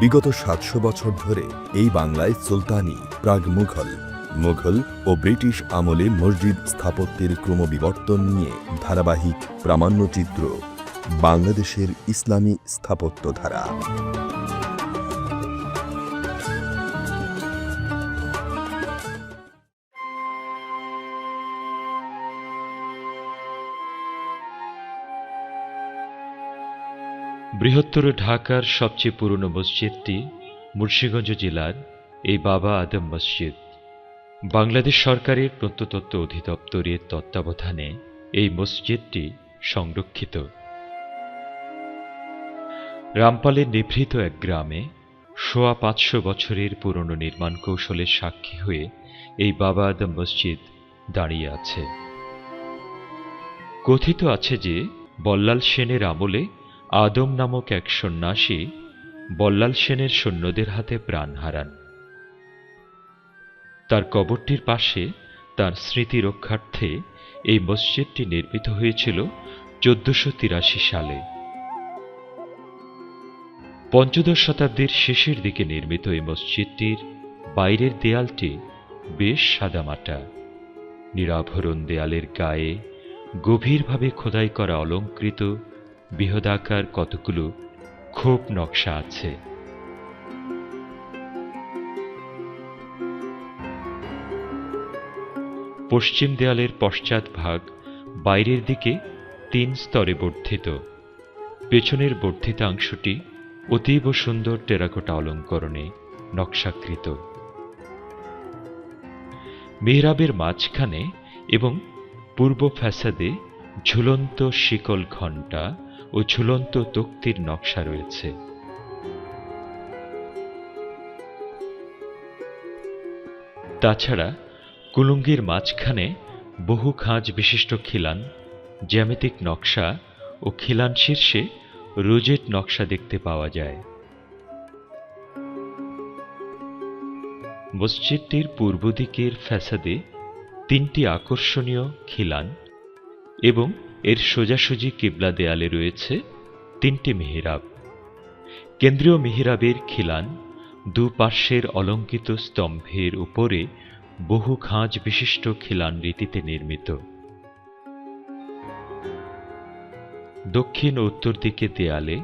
বিগত সাতশো বছর ধরে এই বাংলায় সুলতানি, প্রাগ মুঘল মুঘল ও ব্রিটিশ আমলে মসজিদ স্থাপত্যের ক্রমবিবর্তন নিয়ে ধারাবাহিক প্রামাণ্যচিত্র, বাংলাদেশের ইসলামী স্থাপত্য ধারা বৃহত্তর ঢাকার সবচেয়ে পুরনো মসজিদটি মুন্সিগঞ্জ জেলার এই বাবা আদম মসজিদ। বাংলাদেশ সরকারের প্রত্নতত্ত্ব অধিদপ্তরের তত্ত্বাবধানে এই মসজিদটি সংরক্ষিত। রামপালের নিভৃত এক গ্রামে সোয়া পাঁচশো বছরের পুরনো নির্মাণ কৌশলের সাক্ষী হয়ে এই বাবা আদম মসজিদ দাঁড়িয়ে আছে। কথিত আছে যে বল্লাল সেনের আমলে আদম নামক এক সন্ন্যাসী বল্লাল সেনের সৈন্যদের হাতে প্রাণ হারান। তার কবরটির পাশে তার স্মৃতি রক্ষার্থে এই মসজিদটি নির্মিত হয়েছিল চোদ্দশো তিরাশি সালে। পঞ্চদশ শতাব্দীর শেষের দিকে নির্মিত এই মসজিদটির বাইরের দেয়ালটি বেশ সাদামাটা, নিরাভরণ দেয়ালের গায়ে গভীরভাবে খোদাই করা অলঙ্কৃত বৃহদাকার কতগুলো খোপ নকশা আছে। পশ্চিম দেয়ালের পশ্চাৎ ভাগ বাইরের দিকে তিন স্তরে বর্ধিত। পেছনের বর্ধিতাংশটি অতীব সুন্দর টেরাকোটা অলঙ্করণে নকশাকৃত। মেহরাবের মাঝখানে এবং পূর্ব ফ্যাসাদে ঝুলন্ত শিকল ঘণ্টা ও ঝুলন্ত তক্তির নকশা রয়েছে। তাছাড়া কুলুঙ্গির মাঝখানে বহু খাঁজ বিশিষ্ট খিলান, জ্যামিতিক নকশা ও খিলান শীর্ষে রোজেট নকশা দেখতে পাওয়া যায়। মসজিদটির পূর্ব দিকের ফ্যাসাদে তিনটি আকর্ষণীয় খিলান এবং এর সোজাসুজি কিবলা দেয়ালে রয়েছে তিনটি মিহিরাব। কেন্দ্রীয় মিহিরাবের খিলান দুপার্শ্বের অলঙ্কিত স্তম্ভের উপরে বহু খাঁজ বিশিষ্ট খিলান রীতিতে নির্মিত। দক্ষিণ উত্তর দিকে দেয়ালে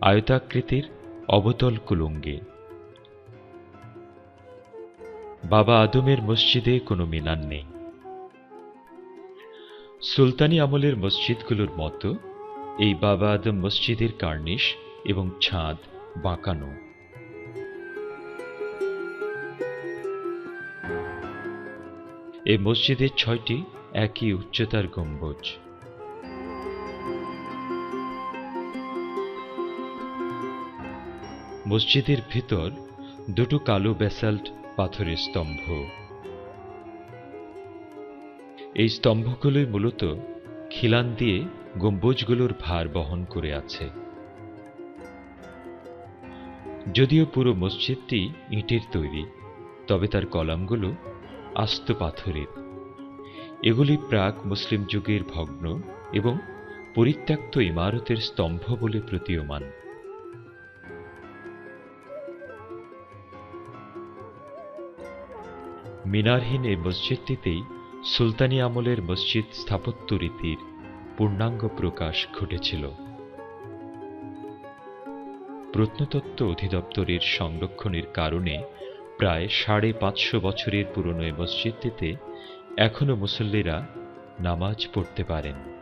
আয়তাকৃতির অবতল কুলুঙ্গি। বাবা আদমের মসজিদে কোনো মিনার নেই। সুলতানি আমলের মসজিদগুলোর মতো এই বাবা আদম মসজিদের কার্নিশ এবং ছাদ বাঁকানো। এই মসজিদের ছয়টি একই উচ্চতার গম্বুজ। মসজিদের ভিতর দুটো কালো ব্যাসাল্ট পাথরের স্তম্ভ। এই স্তম্ভগুলোই মূলত খিলান দিয়ে গম্বুজগুলোর ভার বহন করে আছে। যদিও পুরো মসজিদটি ইটের তৈরি, তবে তার কলামগুলো আস্ত পাথরের। এগুলি প্রাক মুসলিম যুগের ভগ্ন এবং পরিত্যক্ত ইমারতের স্তম্ভ বলে প্রতীয়মান। মিনারহীন এই মসজিদটিতেই সুলতানি আমলের মসজিদ স্থাপত্য রীতির পূর্ণাঙ্গ প্রকাশ ঘটেছিল। প্রত্নতত্ত্ব অধিদপ্তরের সংরক্ষণের কারণে প্রায় সাড়ে পাঁচশো বছরের পুরনো এই মসজিদটিতে এখনও মুসল্লিরা নামাজ পড়তে পারেন।